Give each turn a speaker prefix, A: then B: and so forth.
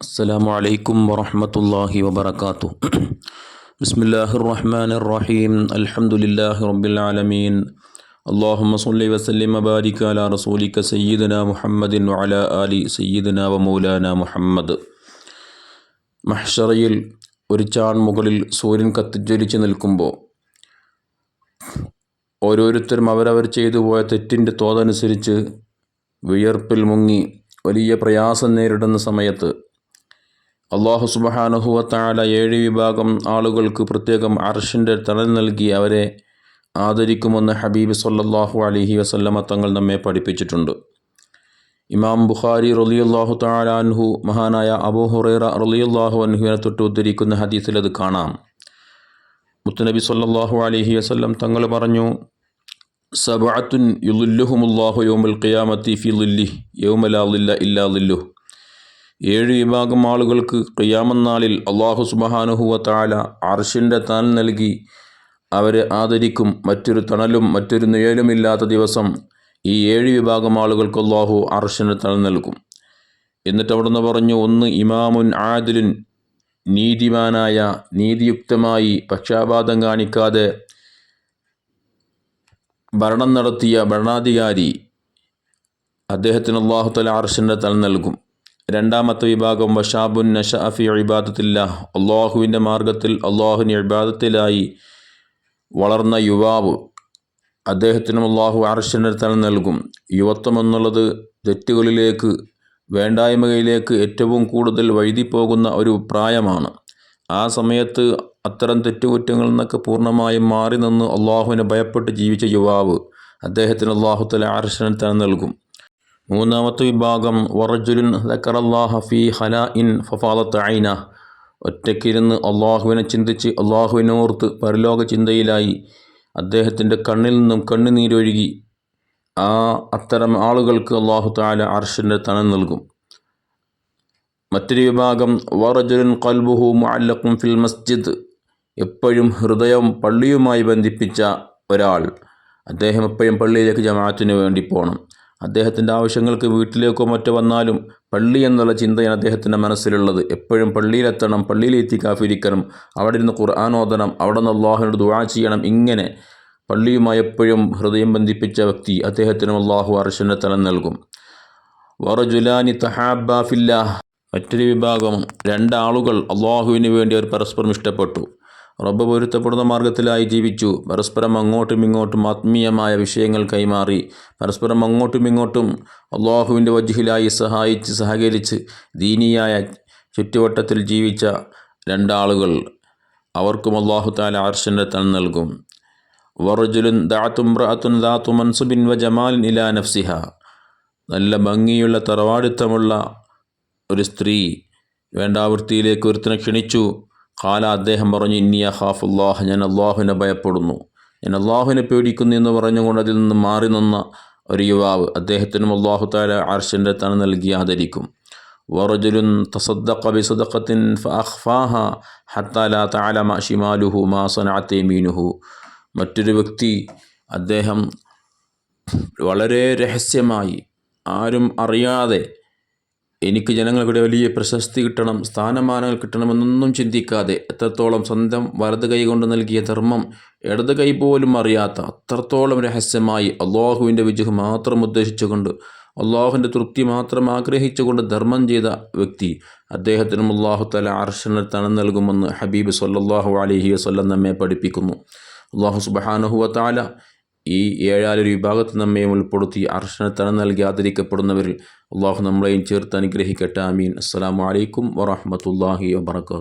A: السلام عليكم ورحمة الله وبركاته بسم الله الرحمن الرحيم الحمد لله رب العالمين اللهم صل وسلم وبارك على رسولك سيدنا محمد وعلى آل سيدنا ومولانا محمد മഹ്ഷറയിൽ ഒരു ചാൺ മുകളിൽ സൂര്യൻ കത്തിജ്വലിച്ച് നിൽക്കുമ്പോൾ ഓരോരുത്തരും അവരവർ ചെയ്തു പോയ തെറ്റിൻ്റെ തോതനുസരിച്ച് വിയർപ്പിൽ മുങ്ങി വലിയ പ്രയാസം നേരിടുന്ന സമയത്ത് അള്ളാഹു സുബഹാനുഹുവത്താല ഏഴ് വിഭാഗം ആളുകൾക്ക് പ്രത്യേകം അർഷിന്റെ തണൽ നൽകി അവരെ ആദരിക്കുമെന്ന് ഹബീബ് സല്ലാഹു അലഹി വസല്ലമ തങ്ങൾ നമ്മെ പഠിപ്പിച്ചിട്ടുണ്ട്. ഇമാം ബുഖാരി റലിയുല്ലാഹു താലാൻഹു മഹാനായ അബൂ ഹുറൈറ റലിയുല്ലാഹു അൻഹുവിനെ തൊട്ട് ഉദ്ധരിക്കുന്ന ഹദീസിൽ അത് കാണാം. മുത്തുനബി സല്ലാഹു അലഹി വസ്ല്ലം തങ്ങൾ പറഞ്ഞു സബാത്തുൻ യുലുല്ലുഹുമുല്ലാഹു യോമുൽ ഖിയാമത്തി ഫി ലുല്ലി യോമലാ ഇല്ലാ ലുല്ലു ഏഴ് വിഭാഗം ആളുകൾക്ക് കയ്യാമന്നാളിൽ അള്ളാഹു സുബഹാനുഹുവ താല അർഷിന്റെ താൻ നൽകി. അവരെ ആദരിക്കും. മറ്റൊരു തണലും മറ്റൊരു നിഴലുമില്ലാത്ത ദിവസം ഈ ഏഴ് വിഭാഗം ആളുകൾക്ക് അള്ളാഹു അർഷിന്റെ തണൽ നൽകും. എന്നിട്ട് അവിടുന്ന് പറഞ്ഞു ഒന്ന് ഇമാമുൻ ആദിലുൻ നീതിമാനായ നീതിയുക്തമായി പക്ഷാപാതം കാണിക്കാതെ ഭരണം നടത്തിയ ഭരണാധികാരി അദ്ദേഹത്തിന് അള്ളാഹു തല അർഷിന്റെ തല നൽകും. രണ്ടാമത്തെ വിഭാഗം വഷാബുൻ നഷാഫി ഇബാദത്തില്ല അള്ളാഹുവിന്റെ മാർഗത്തിൽ അള്ളാഹുവിന്റെ ഇബാദത്തിലായി വളർന്ന യുവാവ് അദ്ദേഹത്തിനും അള്ളാഹു തല നൽകും. യുവത്വം എന്നുള്ളത് തെറ്റുകളിലേക്ക് വേണ്ടായ്മയിലേക്ക് ഏറ്റവും കൂടുതൽ വഴുതിപ്പോകുന്ന ഒരു പ്രായമാണ്. ആ സമയത്ത് അത്തരം തെറ്റുകുറ്റങ്ങളിൽ നിന്നൊക്കെ പൂർണമായും മാറി നിന്ന് അള്ളാഹുവിനെ ഭയപ്പെട്ട് ജീവിച്ച യുവാവ് അദ്ദേഹത്തിന് അള്ളാഹുത്തല ആർഷനടുത്താണ് നൽകും. മൂന്നാമത്തെ വിഭാഗം വറജുലുൻ ദക്കറല്ലാഹ ഫി ഹല ഇൻ ഫഫാലത്ത് ഐന ഒറ്റയ്ക്കിരുന്ന് അള്ളാഹുവിനെ ചിന്തിച്ച് അള്ളാഹുവിനോർത്ത് പരലോക ചിന്തയിലായി അദ്ദേഹത്തിന്റെ കണ്ണിൽ നിന്നും കണ്ണുനീരൊഴുകി ആ അത്തരം ആളുകൾക്ക് അള്ളാഹു താല അർഷിന്റെ തണൽ നൽകും. മറ്റൊരു വിഭാഗം വറജുലുൻ കൽബുഹു മുഅല്ലഖും ഫിൽ മസ്ജിദ് എപ്പോഴും ഹൃദയം പള്ളിയുമായി ബന്ധിപ്പിച്ച ഒരാൾ. അദ്ദേഹം എപ്പോഴും പള്ളിയിലേക്ക് ജമാഅത്തിന് വേണ്ടി പോകണം അദ്ദേഹത്തിന്റെ ആവശ്യങ്ങൾക്ക് വീട്ടിലേക്കോ മറ്റോ വന്നാലും പള്ളി എന്നുള്ള ചിന്തയാണ് അദ്ദേഹത്തിന്റെ മനസ്സിലുള്ളത്. എപ്പോഴും പള്ളിയിലെത്തണം പള്ളിയിലെത്തി കാഫിരിക്കണം അവിടെ ഇരുന്ന് ഖുർആൻ ഓതണം അവിടെ നിന്ന് അള്ളാഹുനോട് ദുവാ ചെയ്യണം ഇങ്ങനെ പള്ളിയുമായി എപ്പോഴും ഹൃദയം ബന്ധിപ്പിച്ച വ്യക്തി അദ്ദേഹത്തിനും അള്ളാഹു അർഷനെ തലം നൽകും. വറജുലാനി തഹാബാഫില്ല മറ്റൊരു വിഭാഗം രണ്ടാളുകൾ അള്ളാഹുവിന് വേണ്ടി അവർ പരസ്പരം ഇഷ്ടപ്പെട്ടു. റബ്ബ് പൊരുത്തപ്പെടുന്ന മാർഗത്തിലായി ജീവിച്ചു. പരസ്പരം അങ്ങോട്ടും ഇങ്ങോട്ടും ആത്മീയമായ വിഷയങ്ങൾ കൈമാറി. പരസ്പരം അങ്ങോട്ടും ഇങ്ങോട്ടും അള്ളാഹുവിന്റെ വജ്ഹിലായി സഹായിച്ച് സഹകരിച്ച് ദീനിയായ ചുറ്റുവട്ടത്തിൽ ജീവിച്ച രണ്ടാളുകൾ അവർക്കും അള്ളാഹു താല അർഷന്റെ തൻ നൽകും. വറുജുലുൻ ദാത്തുംറഅത്തുൻ ദാത്തു മൻസുബിൻ വ ജമാലിൻ ഇലാ നഫ്സിഹ. നല്ല ഭംഗിയുള്ള തറവാടിത്തമുള്ള ഒരു സ്ത്രീ വേണ്ടാവൃത്തിയിലേക്ക് ഒരുത്തിനെ ക്ഷണിച്ചു. കാല അദ്ദേഹം പറഞ്ഞു ഇന്നിയ ഹാഫുല്ലാഹ് ഞാൻ അള്ളാഹുവിനെ ഭയപ്പെടുന്നു. ഞാൻ അള്ളാഹുവിനെ പേടിക്കുന്നു എന്ന് പറഞ്ഞുകൊണ്ട് അതിൽ നിന്ന് മാറി നിന്ന ഒരു യുവാവ് അദ്ദേഹത്തിനും അള്ളാഹു താല അർഷന്റെ തന നൽകി ആദരിക്കും. വറജുലുൻ തസദ്ദഖ ബിസദഖത്തിൻ ഫഅഖ്ഫാഹ ഹത്താ ലാ തഅലമ ഷിമാലുഹു മാ യമീനുഹു. മറ്റൊരു വ്യക്തി അദ്ദേഹം വളരെ രഹസ്യമായി ആരും അറിയാതെ എനിക്ക് ജനങ്ങൾക്കിടെ വലിയ പ്രശസ്തി കിട്ടണം സ്ഥാനമാനങ്ങൾ കിട്ടണമെന്നൊന്നും ചിന്തിക്കാതെ എത്രത്തോളം സ്വന്തം വലത് കൈ കൊണ്ട് നൽകിയ ധർമ്മം ഇടത് കൈ പോലും അറിയാത്ത അത്രത്തോളം രഹസ്യമായി അള്ളാഹുവിന്റെ വിജയം മാത്രം ഉദ്ദേശിച്ചുകൊണ്ട് അള്ളാഹുവിന്റെ തൃപ്തി മാത്രം ആഗ്രഹിച്ചുകൊണ്ട് ധർമ്മം ചെയ്ത വ്യക്തി അദ്ദേഹത്തിനും അള്ളാഹു തല അർഷന തണം നൽകുമെന്ന് ഹബീബ് സല്ലാഹു അലഹി വസ്ല്ലം നമ്മെ പഠിപ്പിക്കുന്നു. അള്ളാഹു സുബാനഹുവ താല ഈ ഏഴാലൊരു വിഭാഗത്ത് നമ്മയും ഉൾപ്പെടുത്തി അർഷനത്തണം നൽകി ആദരിക്കപ്പെടുന്നവരിൽ അള്ളാഹു നമ്മളെയും ചേർത്ത് അനുഗ്രഹിക്കട്ടെ. ആമീൻ. അസ്സാം വലൈക്കും വറഹമത്തല്ലാഹി വാത്തു